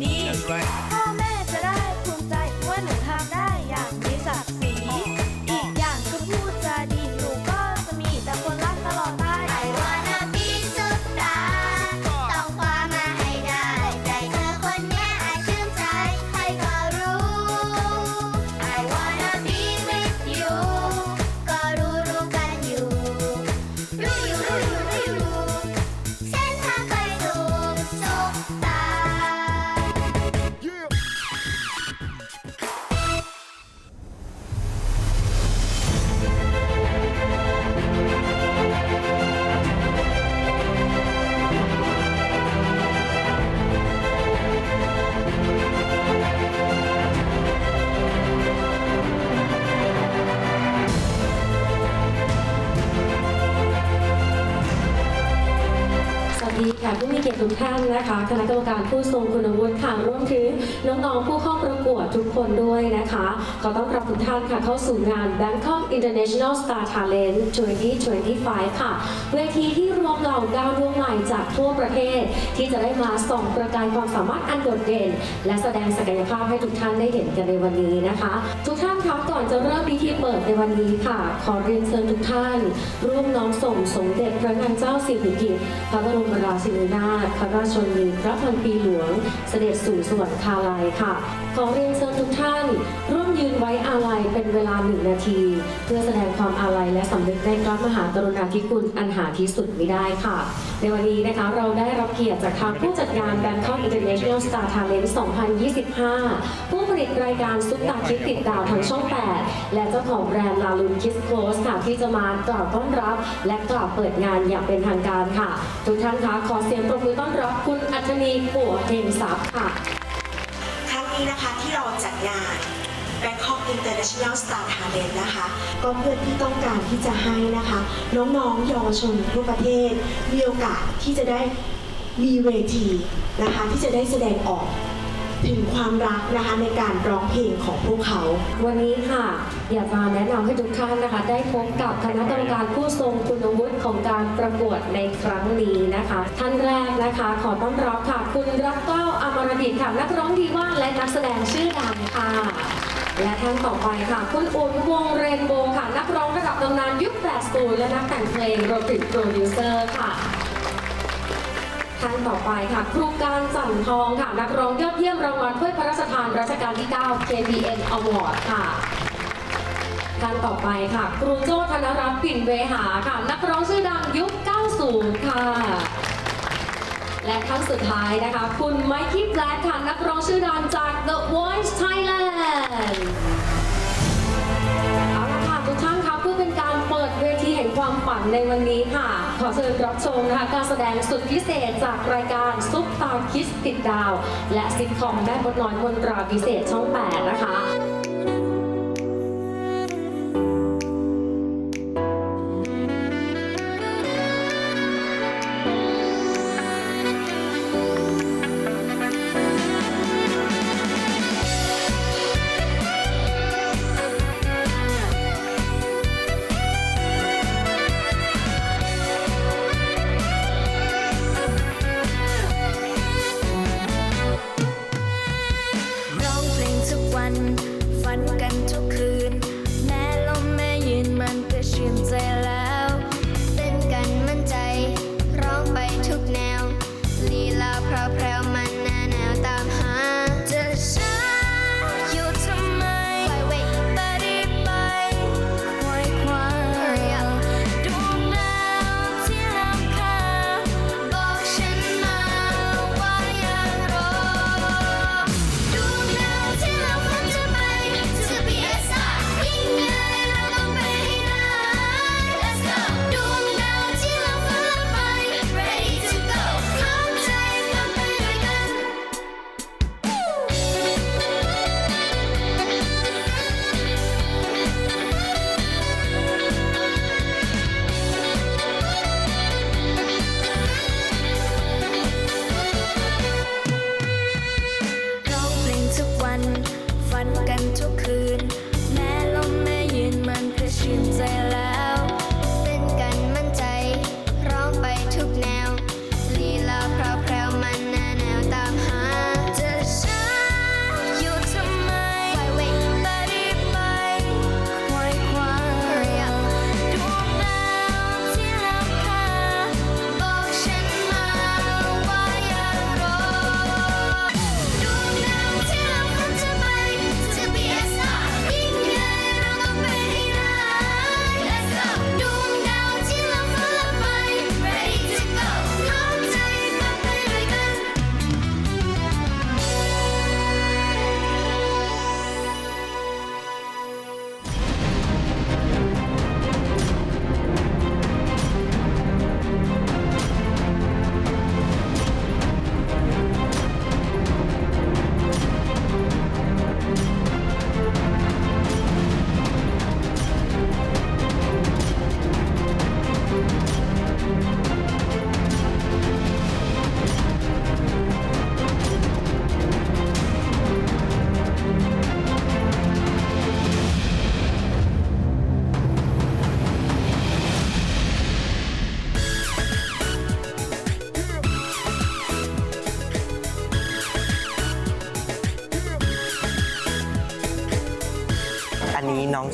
เป็น ค่ะผู้มีเกียรติทุกท่านนะคะ คณะกรรมการผู้ทรงคุณวุฒิค่ะรวมถึงน้องๆผู้เข้าประกวดทุกคนด้วยนะคะขอต้อนรับทุกท่านค่ะเข้าสู่งาน Bangkok International Star Talent 2025 ค่ะ เวทีที่รวมเหล่าดาวดวงใหม่จากทั่วประเทศ ที่จะได้มาส่องประกายความสามารถอันโดดเด่น และแสดงศักยภาพให้ทุกท่านได้เห็นกันในวันนี้นะคะ ทุกท่าน คะก่อนจะเริ่มพิธีเปิดในวันนี้ค่ะ ขอเรียนเชิญทุกท่าน ร่วมน้อมส่งสมเด็จพระนางเจ้าสิริกิติ์พระบรมราชินีนาถพระราชชนนีพระพันปีหลวง เสด็จสู่สวรรคาลัยค่ะ ขอเรียนเชิญทุกท่าน ร่วมยืนไว้อาลัยเป็นเวลาหนึ่งนาที เพื่อแสดงความอาลัยและสำนึกในพระมหากรุณาธิคุณอันหาที่สุดไม่ได้ค่ะ ในวันนี้นะคะเราได้รับเกียรติจากทางผู้จัดงาน Bangkok International Star Talent 2025 ผู้ผลิตรายการซุปตาคิดติดดาวทางช่อง8 และเจ้าของแบรนด์ลาลุนคิสโคสค่ะที่จะมากล่าวต้อนรับ และกล่าวเปิดงานอย่างเป็นทางการค่ะ ทุกท่านคะขอเสียงปรบมือต้อนรับคุณอัชนีปัวเฮงทรัพย์ค่ะ ครั้งนี้นะคะที่เราจัดงาน Bangkok International Star Talent นะคะ ก็เพื่อที่ต้องการที่จะให้นะคะ น้องๆเยาวชนทั่วประเทศ มีโอกาสที่จะได้มีเวทีนะคะ ที่จะได้แสดงออก ถึงความรักนะคะในการร้องเพลงของพวกเขา วันนี้ค่ะ อยากจะแนะนำให้ทุกท่านนะคะ ได้พบกับคณะกรรมการผู้ทรงคุณวุฒิของการประกวดในครั้งนี้นะคะ ท่านแรกนะคะ ขอต้อนรับค่ะ คุณรักเก้าอมรดิตค่ะนักร้องดีว่าและนักแสดงชื่อดังค่ะ และท่านต่อไปค่ะ คุณอุ่นวงเรนโบว์ค่ะ นักร้องระดับตำนานยุค80และนักแต่งเพลงโรบิทโปรดิวเซอร์ค่ะ ท่านต่อไปค่ะครูการจันทองค่ะนักร้องยอดเยี่ยมรางวัลถ้วยพระราชทานรัชกาลที่ 9 KPN Award ค่ะท่านต่อไปค่ะ ครูโจ้ธนรัตน์ปิ่นเวหาค่ะ นักร้องชื่อดังยุค 90 ค่ะ และท่านสุดท้ายนะคะ คุณไมค์คิปแบล็กค่ะ นักร้องชื่อดังจาก The Voice Thailand ความความฝันในวันนี้ค่ะ ขอเชิญรับชมนะคะการแสดงสุดพิเศษจากรายการซุปตาคิสติดดาว และซิทคอมแม่บดน้อยมนตราพิเศษช่อง 8 นะคะ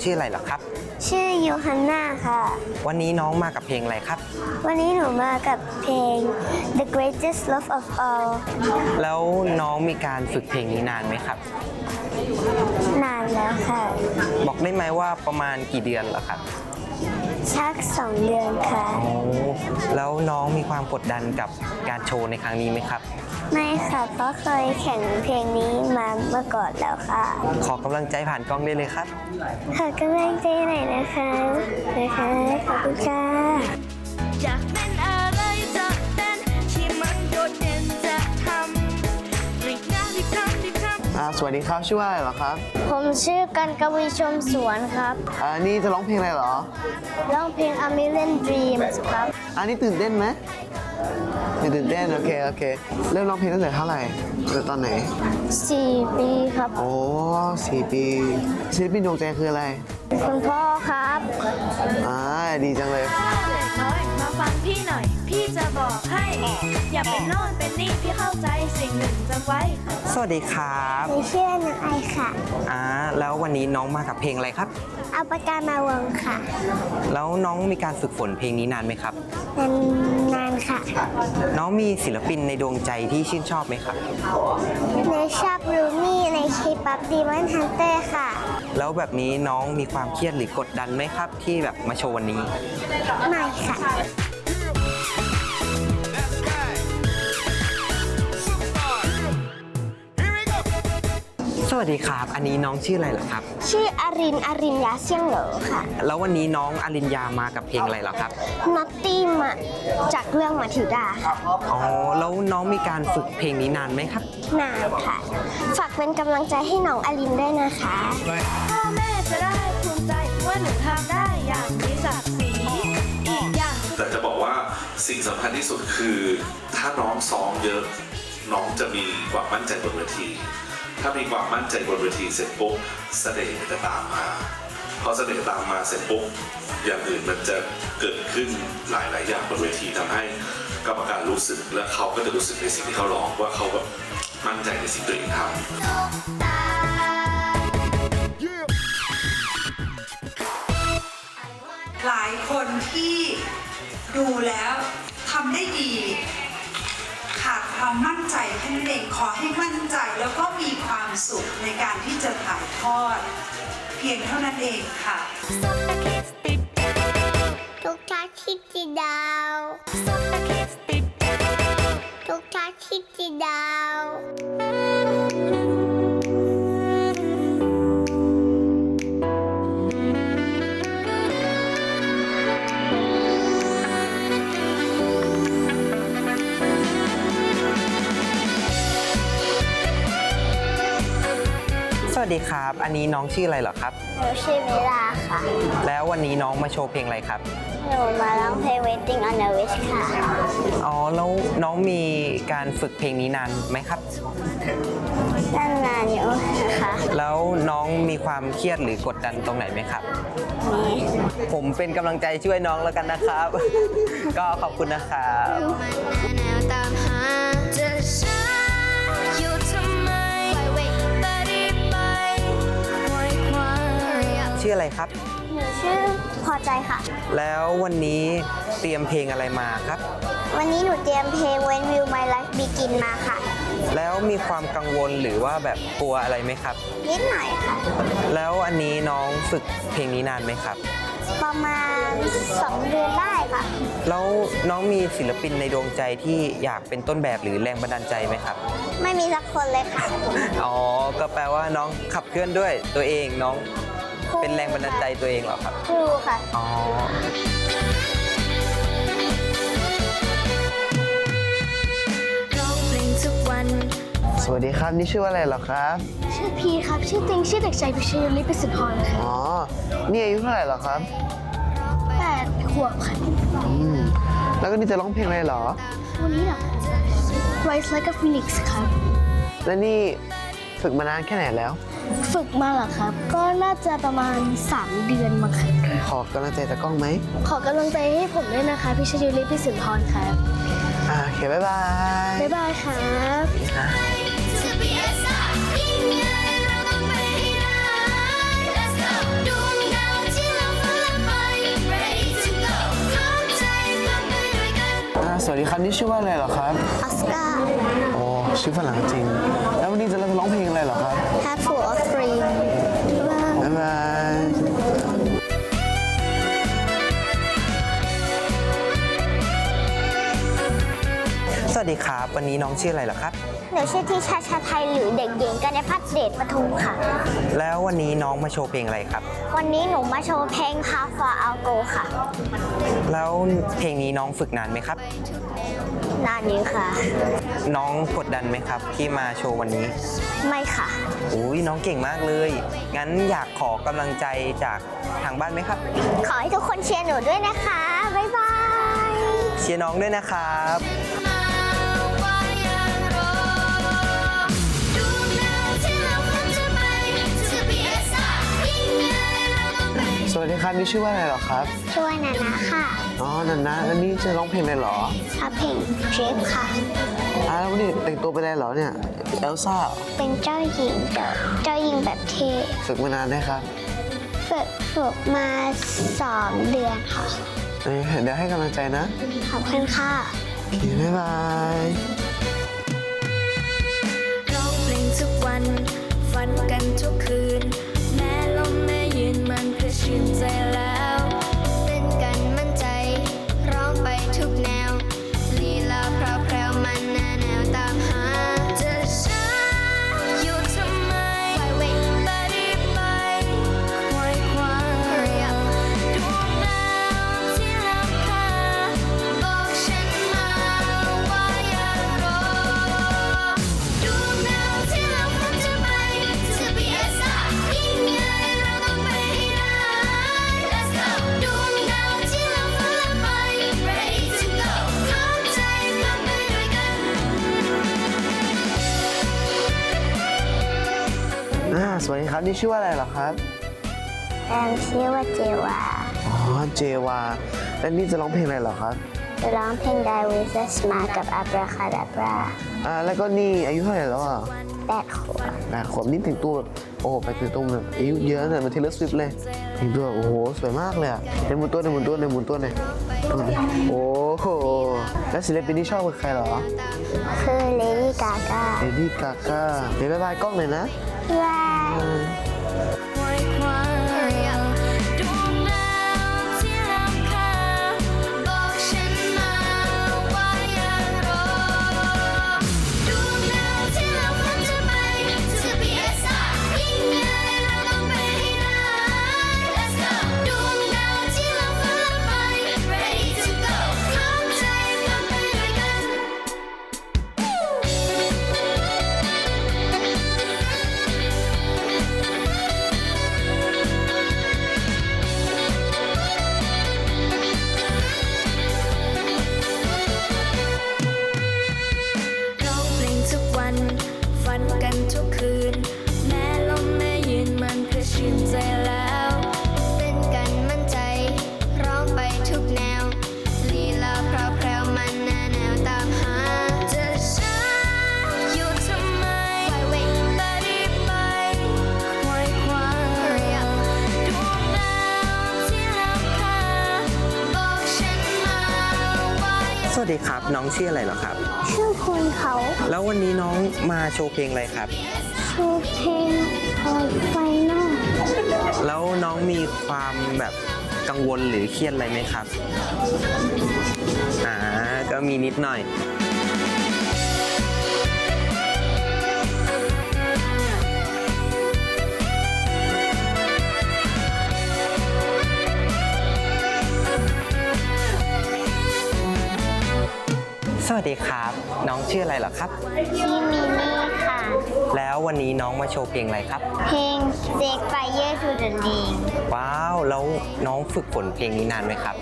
ชื่ออะไรเหรอครับ ชื่อยูฮันนาค่ะ วันนี้น้องมากับเพลงอะไรครับ วันนี้หนูมากับเพลง The Greatest Love of All แล้วน้องมีการฝึกเพลงนี้นานไหมครับ นานแล้วค่ะ บอกได้ไหมว่าประมาณกี่เดือนเหรอครับ ชักสองเดือนค่ะโอ้แล้วน้องมีความกดดันกับการโชว์ในครั้งนี้ไหมครับ ไม่ค่ะเพราะเคยแข่งเพลงนี้มาเมื่อก่อนแล้วค่ะ ขอกำลังใจผ่านกล้องได้เลยครับ ขอกำลังใจหน่อยนะคะนะคะขอบคุณค่ะอยากเป็นอะไรจะเป็นที่มันโดดเด่นจะทำรีบนะรีบทำรีบทำอ่าสวัสดีครับชื่อว่าอะไรเหรอครับผมชื่อกันกวีชมสวนครับอ่านี่จะร้องเพลงอะไรเหรอ ร้องเพลง A Million Dreams ครับ อันนี้ตื่นเต้นไหม ไม่ตื่นเต้นโอเคโอเค เริ่มร้องเพลงตั้งแต่เท่าไหร่ตั้งแต่ตอนไหน4ปีครับ โอ้สี่ปีศิลปินดวงใจคืออะไร คุณพ่อครับ อ่าดีจังเลยเด็กน้อยมาฟังพี่หน่อยพี่จะบอก ให้ อย่าเป็นโน่นเป็นนี่พี่เข้าใจสิ่งหนึ่งจำไว้ สวัสดีครับหนูชื่อน้องไอค่ะ อ่าแล้ววันนี้น้องมากับเพลงอะไรครับ เอาปากกามาวงค่ะ แล้วน้องมีการฝึกฝนเพลงนี้นานไหมครับ นานนานค่ะ น้องมีศิลปินในดวงใจที่ชื่นชอบไหมครับหนูชอบรูมี่ในคลิปปั๊บดีมอนฮันเตอร์ค่ะ แล้วแบบนี้น้องมีความเครียดหรือกดดันไหมครับ ที่แบบมาโชว์วันนี้ ไม่ค่ะ วัสดีครับ อันนี้น้องชื่ออะไรเหรอครับ ชื่ออริน อรินยาเซียงเหลอค่ะ แล้ววันนี้น้องอรินยามากับเพลงอะไรเหรอครับนัตตี้มาจากเรื่องมาทิวดาค่ะอ๋อ แล้วน้องมีการฝึกเพลงนี้นานไหมครับ นานค่ะ ฝากเป็นกำลังใจให้น้องอลินด้วยนะคะพ่อแม่จะได้ภูมิใจว่าหนูทำได้อย่างมีศักดิ์ศรีอีกอย่างแต่จะบอกว่าสิ่งสำคัญที่สุดคือ ถ้าน้องซ้อมเยอะ น้องจะมีความมั่นใจบนเวที ถ้ามีความมั่นใจบนเวทีเสร็จปุ๊บเสน่ห์จะตามมาพอเสน่ห์ตามมาเสร็จปุ๊บอย่างอื่นมันจะเกิดขึ้นหลาย ๆ อย่างบนเวทีทำให้กรรมการรู้สึกและเขาก็จะรู้สึกในสิ่งที่เขาร้องว่าเขาแบบมั่นใจในสิ่งตัวเองทำหลายคนที่ดูแล้วทำได้ดี ความมั่นใจแค่นั้นเองขอให้มั่นใจแล้วก็มีความสุขในการที่จะถ่ายทอด เพียงเท่านั้นเองค่ะ ทุกทักคิดจีดาวทุกทักคิดจีดาว วัสดีครับ อันนี้น้องชื่ออะไรเหรอครับ หนูชื่อเวลาค่ะ แล้ววันนี้น้องมาโชว์เพลงอะไรครับ หนูมาร้องเพลง Waiting on the Wish ค่ะ อ๋อ แล้วน้องมีการฝึกเพลงนี้นานไหมครับนั่นนานอยู่นะคะแล้วน้องมีความเครียดหรือกดดันตรงไหนไหมครับนี่ผมเป็นกำลังใจช่วยน้องแล้วกันนะครับ ก็ขอบคุณนะครับ มันแนวตามหาจะช้า ชื่ออะไรครับ หนูชื่อพอใจค่ะ แล้ววันนี้เตรียมเพลงอะไรมาครับ วันนี้หนูเตรียมเพลง When Will My Life Begin มาค่ะ แล้วมีความกังวลหรือว่าแบบกลัวอะไรไหมครับ นิดหน่อยค่ะ แล้วอันนี้น้องฝึกเพลงนี้นานไหมครับ ประมาณ 2 เดือนได้ค่ะ แล้วน้องมีศิลปินในดวงใจที่อยากเป็นต้นแบบหรือแรงบันดาลใจไหมครับ ไม่มีสักคนเลยค่ะ อ๋อ ก็แปลว่าน้องขับเคลื่อนด้วยตัวเองน้อง เป็นแรงบันดาลใจตัวเองเหรอครับ ครูค่ะ อ๋อร้องเพลงทุกวันสวัสดีครับ นี่ชื่อว่าอะไรเหรอครับ ชื่อพีครับ ชื่อจริงชื่อเด็กชายพิชยลิปิสิทธรค่ะอ๋อ นี่อายุเท่าไหร่เหรอครับ แปดขวบค่ะอืม แล้วก็นี่จะร้องเพลงอะไรเหรอ วันนี้เหรอ Rise Like a Phoenix ครับ และนี่ฝึกมานานแค่ไหนแล้ว ฝึกมาเหรอครับ ก็น่าจะประมาณ 3 เดือนมั้งค่ะขอกำลังใจจากกล้องไหมขอกำลังใจให้ผมด้วยนะคะพิชยุลิปิสินทรครับอ่าโอเค บ๊ายบาย บ๊ายบายครับอ่า สวัสดีครับนี่ชื่อว่าอะไรเหรอครับออสการ์ โอ้ชื่อฝรั่งจริง แล้ววันนี้จะร้องเพลงอะไรเหรอครับ Have full of dream บ๊ายบายสวัสดีครับ วันนี้น้องชื่ออะไรเหรอครับ หนูชื่อที่ชาชาไทยหรือเด็กหญิงกัญญพัฒน์เดชปทุมค่ะ แล้ววันนี้น้องมาโชว์เพลงอะไรครับ วันนี้หนูมาโชว์เพลง How Far I'll Go ค่ะ แล้วเพลงนี้น้องฝึกนานไหมครับ นานนี้ค่ะ น้องกดดันไหมครับ ที่มาโชว์วันนี้ ไม่ค่ะ อุ้ยน้องเก่งมากเลย งั้นอยากขอกำลังใจจากทางบ้านไหมครับ ขอให้ทุกคนเชียร์หนูด้วยนะคะ บ๊ายบาย เชียร์น้องด้วยนะครับ วัสดีครับนี่ชื่อว่าอะไรเหรอครับ ช่วยนานะค่ะอ๋อนันนะแล้วนี่จะร้องเพลงอะไรเหรอทับเพลงทริปค่ะอ่าแล้ววันนี้แต่งตัวเป็นอะไรเหรอเนี่ยเอลซ่าเป็นเจ้าหญิงเจ้าเจ้าหญิงแบบเท่ฝึกมานานได้ครับฝึกฝึกมาสองเดือนค่ะ เอ้ยเดี๋ยวให้กำลังใจนะขอบคุณค่ะ โอเคบ๊ายบาย ร้องเพลงทุกวัน ฝันกัน นี่ชื่อว่าอะไรเหรอครับแอนชื่อว่าเจวา อ๋อ เจวา แล้วนี่จะร้องเพลงอะไรเหรอครับ จะร้องเพลง Die With a Smile กับ Abracadabra อ่า แล้วก็นี่อายุเท่าไหร่แล้วอะแปดขวบแปดขวบนี่แต่งตัวแบบโอ้โหไปแต่งตัวแบบอายุเยอะเลยเหมันเทเลสวิฟเลยแต่งตัวโอ้โหสวยมากเลยอะในหมุนตัวในหมุนตัวในหมุนตัวในตัวไหนโอ้โห แล้วศิลปินที่ชอบคือใครเหรอ คือ Lady Gaga เลดี้กาก้าเดี๋ยวบ๊ายบายกล้องหน่อยนะว้าว Wow. องชื่ออะไรเหรอครับ ชื่อคุณเขาแล้ววันนี้น้องมาโชว์เพลงอะไรครับชื่อเพลงคอยไฟนอลแล้วน้องมีความแบบกังวลหรือเครียดอะไรไหมครับ อ่า ก็มีนิดหน่อย สวัสดีครับ น้องชื่ออะไรเหรอครับ ชื่อมินี่ค่ะ แล้ววันนี้น้องมาโชว์เพลงอะไรครับ เพลง Take Fire to the Ring ว้าว แล้วน้องฝึกฝนเพลงนี้นานไหมครับ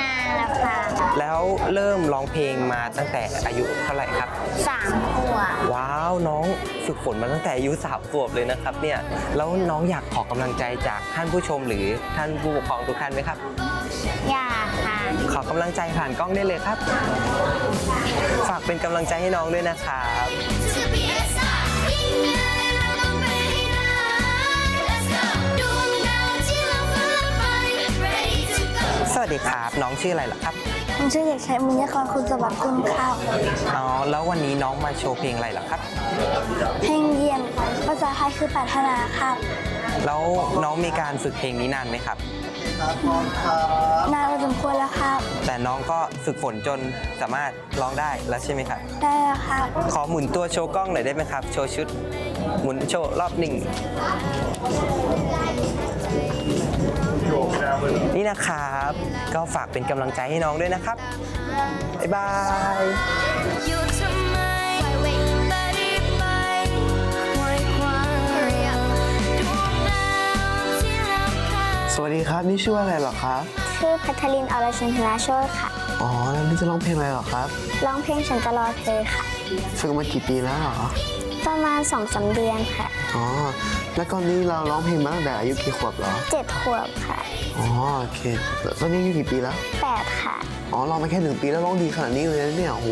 นานแล้วค่ะ แล้วเริ่มร้องเพลงมาตั้งแต่อายุเท่าไหร่ครับ สามขวบว้าวน้องฝึกฝนมาตั้งแต่อายุสามขวบเลยนะครับเนี่ยแล้วน้องอยากขอกำลังใจจากท่านผู้ชมหรือท่านผู้ปกครองทุกท่านไหมครับ อยากค่ะ ขอกำลังใจผ่านกล้องได้เลยครับ ฝากเป็นกำลังใจให้น้องด้วยนะครับ วัสดีครับ น้องชื่ออะไรเหรอครับผมชื่อเด็กชายมุญยกรคุณสวัสดิ์กุลข้าวอ๋อแล้ววันนี้น้องมาโชว์เพลงอะไรเหรอครับ เพลงเยี่ยมภาษาไทยคือปรารถนาครับ แล้วน้องมีการฝึกเพลงนี้นานไหมครับ นานพอสมควรแล้วครับ แต่น้องก็ฝึกฝนจนสามารถร้องได้แล้วใช่ไหมครับ ได้แล้วครับ ขอหมุนตัวโชว์กล้องหน่อยได้ไหมครับ โชว์ชุด หมุนโชว์รอบหนึ่ง นี่นะครับ ก็ฝากเป็นกำลังใจให้น้องด้วยนะครับ บ๊ายบายอยู่ทำไมแต่รีบไปควายควายดวงดาวที่ลับคาสวัสดีครับ นี่ชื่อว่าอะไรเหรอครับ ชื่อพัทลินอรชินธนาโชตค่ะ อ๋อ แล้วนี่จะร้องเพลงอะไรเหรอครับ ร้องเพลงฉันจะรอเธอค่ะ ฝึกมากี่ปีแล้วเหรอ ประมาณสองสามเดือนค่ะ อ๋อ แล้วก่อนนี้เราร้องเพลงมาตั้งแต่อายุกี่ขวบเหรอ เจ็ดขวบค่ะอ๋อโอเคแล้วตอนนี้อายุกี่ปีแล้ว แปดค่ะ อ๋อร้องมาแค่หนึ่งปีแล้วร้องดีขนาดนี้เลยนะเนี่ยโอ้โห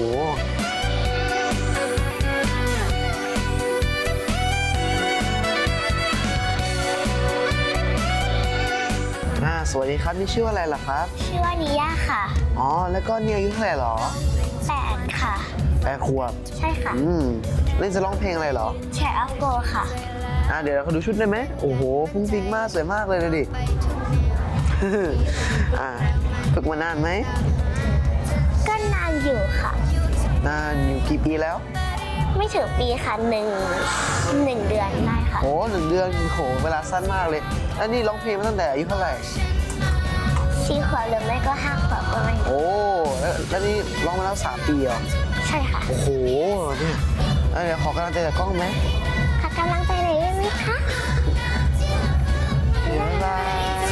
อ่า สวัสดีครับ นี่ชื่อว่าอะไรล่ะครับ ชื่อว่านิยาค่ะ อ๋อ แล้วก็นี่อายุเท่าไหร่เหรอ แปดค่ะ แปดขวบใช่ค่ะอืมเล่นจะร้องเพลงอะไรเหรอแชร์อัพโกค่ะ อะเดี๋ยวเราดูชุดได้ไหมโอ้โหฟุ้งฟิ้งมากสวยมากเลยดูดิ อ่าฝึกมานานไหมก็นานอยู่ค่ะ นานอยู่กี่ปีแล้ว ไม่ถึงปีค่ะหนึ่งหนึ่งเดือนได้ค่ะ โอ้หนึ่งเดือนโหเวลาสั้นมากเลยแล้วนี่ร้องเพลงมาตั้งแต่อายุเท่าไหร่ สี่ขวบหรือไม่ก็ห้าขวบก็ไม่รู้โอ้แล้วแล้วนี่ร้องมาแล้วสามปีเหรอ ใช่ค่ะโอ้โหเนี่ยเอ้ยเดี๋ยวขอกำลังใจจากกล้องไหมขอกำลังใจหน่อยได้ไหมคะบ๊ายบาย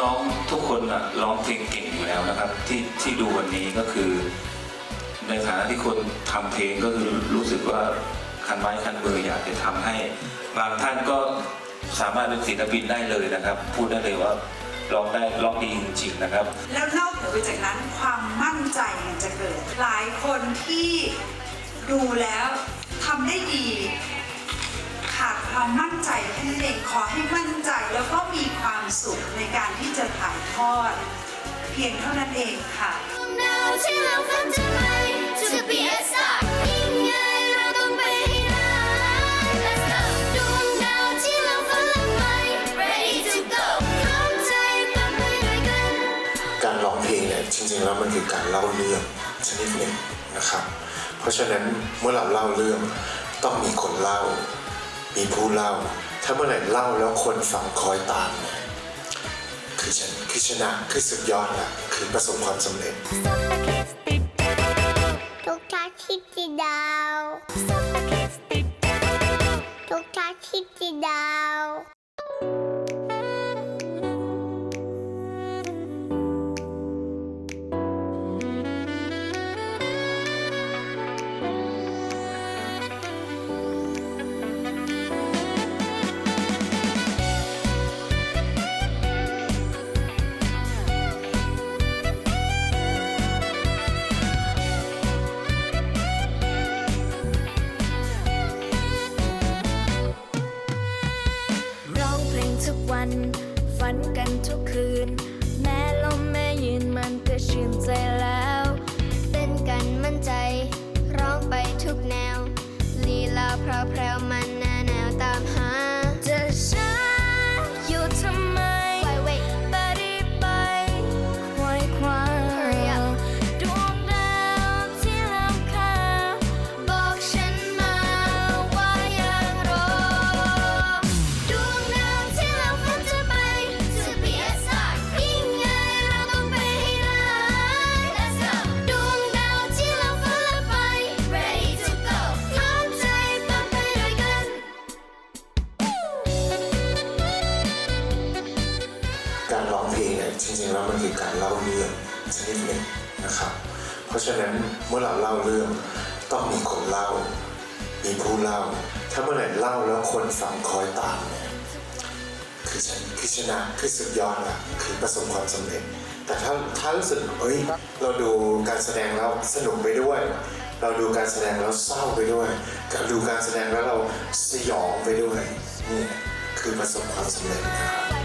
น้องๆ ทุกคนน่ะร้องเพลงเก่งอยู่แล้วนะครับ ที่ที่ดูวันนี้ก็คือ ในฐานะที่คนทำเพลงก็คือรู้สึกว่าคันไม้คันมืออยากจะทำให้ บางท่านก็ สามารถเป็นศิลปินได้เลยนะครับ พูดได้เลยว่าร้องได้ร้องดีจริงๆนะครับ แล้วนอกเหนือไปจากนั้นความมั่นใจมันจะเกิด หลายคนที่ดูแล้วทำได้ดี ขาดความมั่นใจแค่นั้นเองขอให้มั่นใจแล้วก็มีความสุขในการที่จะถ่ายทอด เพียงเท่านั้นเองค่ะดาวที่เราฝัน จริงๆแล้วมันคือการเล่าเรื่องชนิดหนึ่งนะครับ เพราะฉะนั้นเมื่อเราเล่าเรื่องต้องมีคนเล่า มีผู้เล่า ถ้าเมื่อไหร่เล่าแล้วคนฟังคอยตามเนี่ยคือชนะคือชนะคือสุดยอดละคือประสบความสำเร็จทุกทักทิดดาวทุกทักทิดดาว ทุกวัน ฝันกันทุกคืน แม้ลมแม่ยืนมันก็ชื่นใจแล้วเต้นกันมั่นใจ ร้องไปทุกแนว ลีลาแพราแพรวมัน ชนิดหนึ่งนะครับ เพราะฉะนั้นเมื่อเราเล่าเรื่องต้องมีคนเล่า มีผู้เล่า ถ้าเมื่อไหร่เล่าแล้วคนฟังคอยตามเนี่ยคือชนะคือชนะคือสุดยอดละคือประสบความสำเร็จ แต่ถ้าถ้ารู้สึกเฮ้ยเราดูการแสดงแล้วสนุกไปด้วย เราดูการแสดงแล้วเศร้าไปด้วยเราดูการแสดงแล้วเราสยองไปด้วยนี่คือประสบความสำเร็จนะครับ